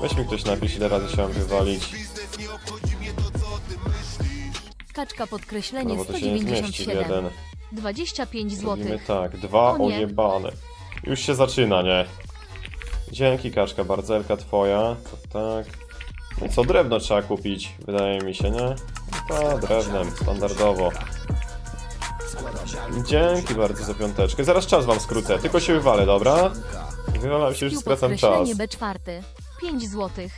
Weź mi ktoś napisz, ile razy się mam wywalić. Kaczka No podkreślenie bo to się nie zmieści w 197. jeden. 25 Robimy zł. tak, dwa O nie. ojebane. Już się zaczyna, nie? Dzięki kaczka, barzelka twoja. To tak. No i co, drewno trzeba kupić, wydaje mi się, nie? To drewnem, standardowo. Dzięki bardzo za piąteczkę. Zaraz czas wam skrócę, tylko się wywalę, dobra? Wywalam się, już Pił skracam czas. podkreślenie B4. 5 zł.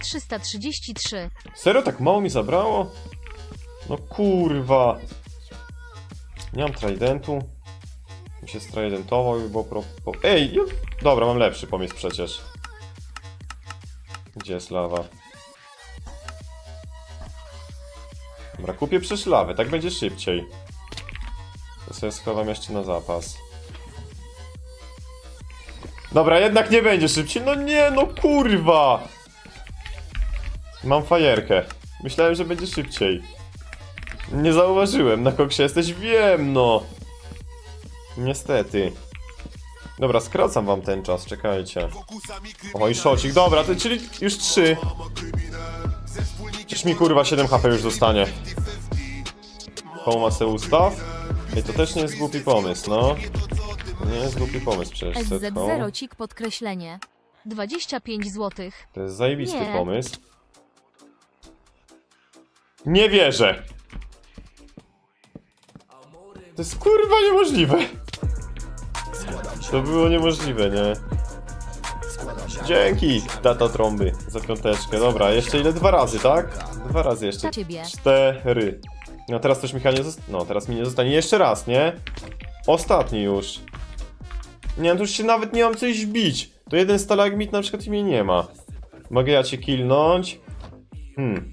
333. Serio, tak mało mi zabrało? No kurwa. Nie mam tridentu. Mi się stridentował i było pro... Po... Ej! Dobra, mam lepszy pomysł przecież. Gdzie jest lawa? Dobra, kupię przecież lawę, tak będzie szybciej. To sobie schowam jeszcze na zapas. Dobra, jednak nie będzie szybciej. No nie, no kurwa! Mam fajerkę. Myślałem, że będzie szybciej. Nie zauważyłem, na koksie jesteś, wiem no. Niestety. Dobra, skracam wam ten czas, czekajcie. O, i szocik, dobra, to, czyli już trzy. Przecież mi kurwa 7 HP już zostanie. Koło se ustaw. Ej, to też nie jest głupi pomysł, no. To nie jest głupi pomysł przecież. set home. XZ0 cik podkreślenie. 25 zł. To jest zajebisty Nie. pomysł. Nie wierzę. To jest kurwa niemożliwe. To było niemożliwe, nie? Dzięki, data trąby za piąteczkę. Dobra, jeszcze ile? Dwa razy, tak? Dwa razy jeszcze. Dla ciebie. Cztery. No teraz też Michał nie zostanie. No teraz mi nie zostanie. Jeszcze raz, nie? Ostatni już. Nie, no już się nawet nie mam coś bić. To jeden stalagmit na przykład mnie nie ma. Mogę ja cię killnąć? Hmm.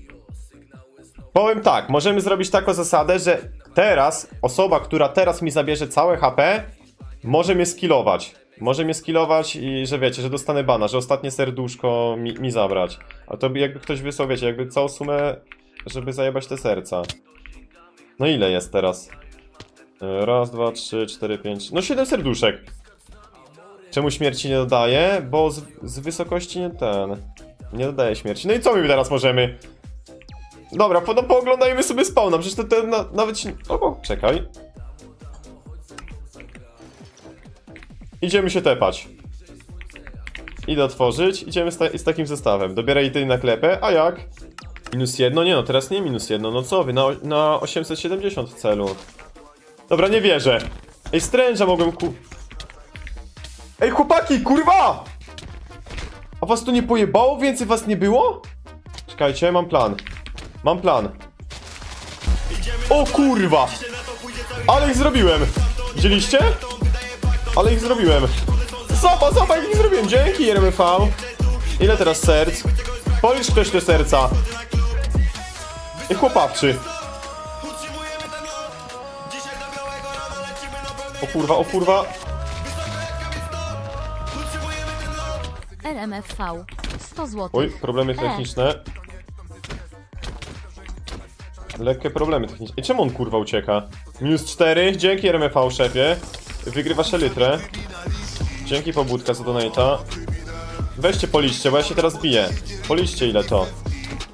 Powiem tak, możemy zrobić taką zasadę, że teraz osoba, która teraz mi zabierze całe HP, może mnie skillować. Może mnie skillować i że wiecie, że dostanę bana, że ostatnie serduszko mi, mi zabrać. A to by jakby ktoś wysłał, wiecie, jakby całą sumę, żeby zajebać te serca. No ile jest teraz? E, Raz, dwa, trzy, cztery, pięć. No siedem serduszek. Czemu śmierci nie dodaje? Bo z, z wysokości nie ten. Nie dodaje śmierci. No i co my teraz możemy? Dobra, po, no, pooglądajmy sobie spawna, przecież to, to na, nawet się... O, czekaj. Idziemy się tepać. Idę otworzyć, idziemy z, ta, z takim zestawem. Dobieraj tej na klepę, a jak? Minus jedno? Nie no, teraz nie minus jedno, no co wy, na, na 870 w celu. Dobra, nie wierzę. Ej, stręża mogłem ku... Ej, chłopaki, kurwa! A was to nie pojebało? Więcej was nie było? Czekajcie, mam plan. Mam plan. O kurwa! Ale ich zrobiłem! Widzieliście? Ale ich zrobiłem. Zobacz, zobacz, jak ich zrobiłem. Dzięki, RMV. Ile teraz serc? Policz ktoś te serca. I chłopawczy. O kurwa, o kurwa. LMFV. 100 zł. Oj, problemy techniczne. Lekkie problemy techniczne. I czemu on kurwa ucieka? Minus 4, dzięki RMV szefie. Wygrywasz litrę. Dzięki pobudka za donata. Weźcie policzcie, bo ja się teraz biję. Policzcie ile to.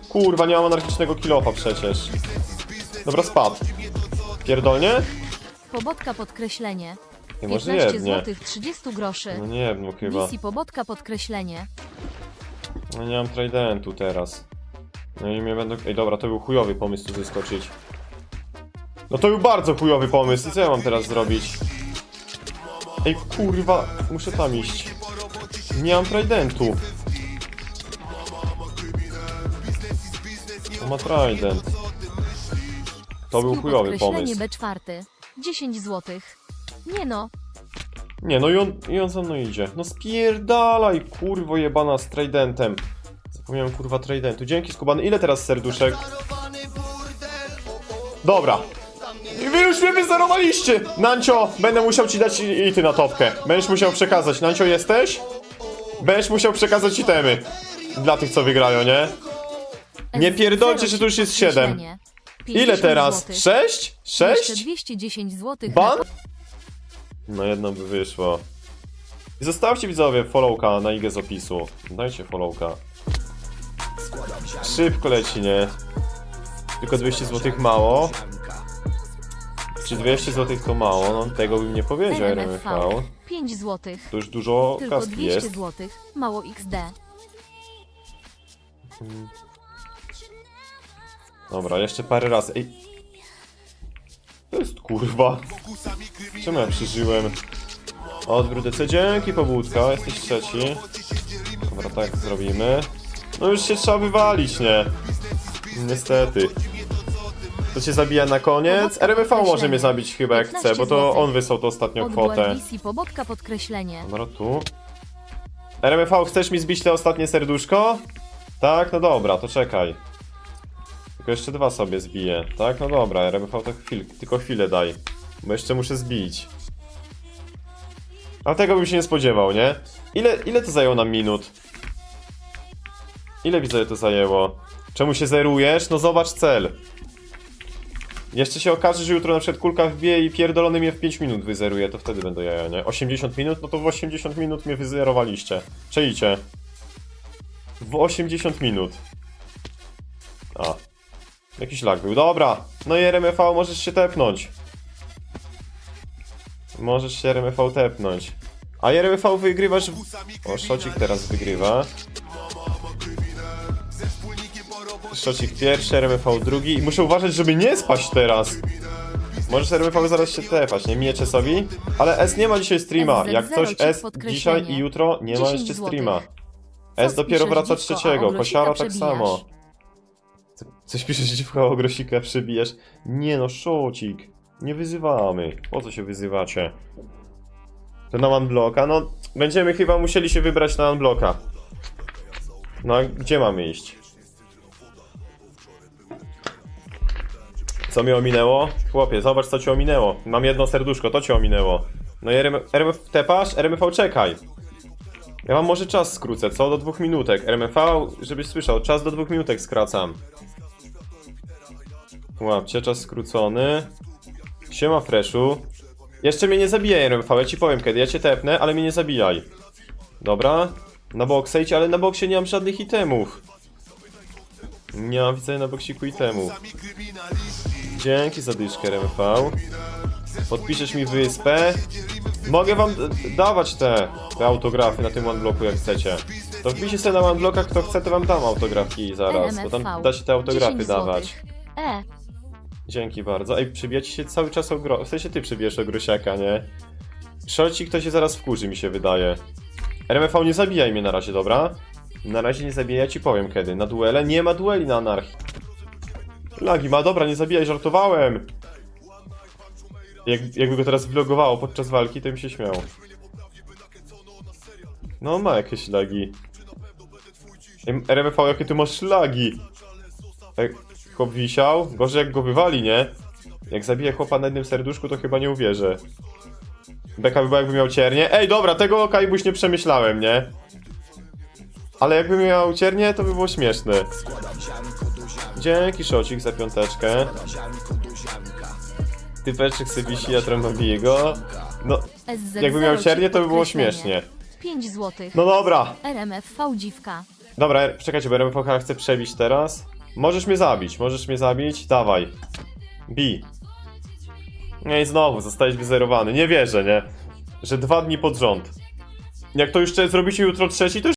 Kurwa, nie mam anarchicznego kilofa przecież. Dobra, spadł. Pierdolnie? Pobodka podkreślenie. Nie, może 15 jednie. zł 30 groszy. No nie wiem, chyba. DC pobodka podkreślenie. No nie mam tridentu teraz. No i mnie będą... Ej, dobra, to był chujowy pomysł tu wyskoczyć. No to był bardzo chujowy pomysł. I co ja mam teraz zrobić? Ej, kurwa, muszę tam iść. Nie mam tridentu. To ma trident. To był Skill chujowy podkreślenie pomysł. B4. 10 zł. Nie no, Nie, no i on, i on za mną idzie. No spierdalaj, kurwo jebana z tridentem. Zapomniałem kurwa tridentu. Dzięki skubany. Ile teraz serduszek? Dobra. I wy już mnie wyzerowaliście! Nancio, będę musiał ci dać i, i ty na topkę. Będziesz musiał przekazać. Nancio, jesteś? Będziesz musiał przekazać itemy. Dla tych, co wygrają, nie? Nie SZ0 pierdolcie, że tu już jest siedem. podkreślenie. Ile 50 teraz? zł. Sześć? Jeszcze Sześć? 210 zł. Ban? No jedno by wyszło. I zostawcie widzowie followka na IG z opisu. Dajcie followka. Szybko leci, nie? Tylko 200 zł mało. Czy 200 zł to mało? No tego bym nie powiedział. RMFV 5 zł. To już dużo Tylko kaski 200 jest. zł. Mało XD. Dobra, jeszcze parę razy. Ej. To jest kurwa. Czemu ja przeżyłem? Odwrót DC, dzięki pobudka, jesteś trzeci. Dobra, tak zrobimy. No już się trzeba wywalić, nie? Niestety. To cię zabija na koniec? RMV może mnie zabić chyba jak chce, bo to on wysłał to ostatnią kwotę. Podkreślenie. Dobra, tu. RMV, chcesz mi zbić te ostatnie serduszko? Tak, no dobra, to czekaj. Tylko jeszcze dwa sobie zbiję. Tak, no dobra, RMV to chwil, tylko chwilę daj. Bo jeszcze muszę zbić. A tego bym się nie spodziewał, nie? Ile, ile to zajęło nam minut? Ile widzę to zajęło? Czemu się zerujesz? No zobacz cel. Jeszcze się okaże, że jutro na przykład kulka wbije i pierdolony mnie w 5 minut wyzeruje, to wtedy będę jaja, nie? 80 minut? No to w 80 minut mnie wyzerowaliście. Czejcie. W 80 minut. A. Jakiś lag był. Dobra. No i RMV możesz się tepnąć. Możesz się RMV tepnąć. A RMV wygrywasz... w- O, Szocik teraz wygrywa. Szocik pierwszy, RMV drugi i muszę uważać, żeby nie spaść teraz. Możesz RMV zaraz się tepać, nie? Miecze sobie. Ale S nie ma dzisiaj streama. SZ0 Jak ktoś S dzisiaj i jutro nie ma 10 jeszcze streama. S dopiero wraca trzeciego, kosiara tak samo. Co- Coś piszesz, dziwko, o grosika przybijesz? Nie no, szocik. Nie wyzywamy. Po co się wyzywacie? To na unblocka? No, będziemy chyba musieli się wybrać na unblocka. No, a gdzie mamy iść? Co mi ominęło? Chłopie, zobacz co ci ominęło. Mam jedno serduszko, to ci ominęło. No i RM, RMF tepasz? RMV czekaj. Ja wam może czas skrócę, co? Do dwóch minutek. RMV, żebyś słyszał, czas do dwóch minutek skracam. Łapcie, czas skrócony. Siema Freshu. Jeszcze mnie nie zabijaj RMV, ja ci powiem kiedy, ja cię tepnę, ale mnie nie zabijaj. Dobra. Na bok sejdź, ale na boksie nie mam żadnych itemów. Nie mam widzę na boksiku itemów. Dzięki za dyszkę RMV. Podpiszesz mi wyspę. Mogę wam dawać te, te autografy na tym OneBlocku jak chcecie. To wbijcie sobie na OneBlocka, kto chce, to wam dam autografki zaraz, bo tam da się te autografy 10 dawać. E. Dzięki bardzo. Ej, przybijacie się cały czas o gro... W sensie ty przybijesz o grosiaka, nie? Szolcik to się zaraz wkurzy, mi się wydaje. RMV nie zabijaj mnie na razie, dobra? Na razie nie zabijaj, ja ci powiem kiedy. Na duele? Nie ma dueli na anarchii. Lagi ma, dobra, nie zabijaj, żartowałem! Jak, jakby go teraz vlogowało podczas walki, to bym się śmiał. No, ma jakieś lagi. RMV, jakie ty masz lagi? Chłop wisiał? Gorzej jak go wywali, nie? Jak zabije chłopa na jednym serduszku, to chyba nie uwierzę. Beka by była jakby miał ciernie. Ej, dobra, tego Kajbuś nie przemyślałem, nie? Ale jakby miał ciernie, to by było śmieszne. Dzięki Szocik za piąteczkę. Typeczek sobie wisi, ja trąbię go. No, SZ0 jakby miał ci ciernie, to by było śmiesznie. 5 złotych. No dobra, RMFV dziwka. Dobra, czekajcie, bo RMVH chce przebić teraz. Możesz mnie zabić, możesz mnie zabić, dawaj. Bi. No i znowu, zostałeś wyzerowany. Nie wierzę, nie? Że dwa dni pod rząd. Jak to jeszcze zrobicie jutro trzeci, to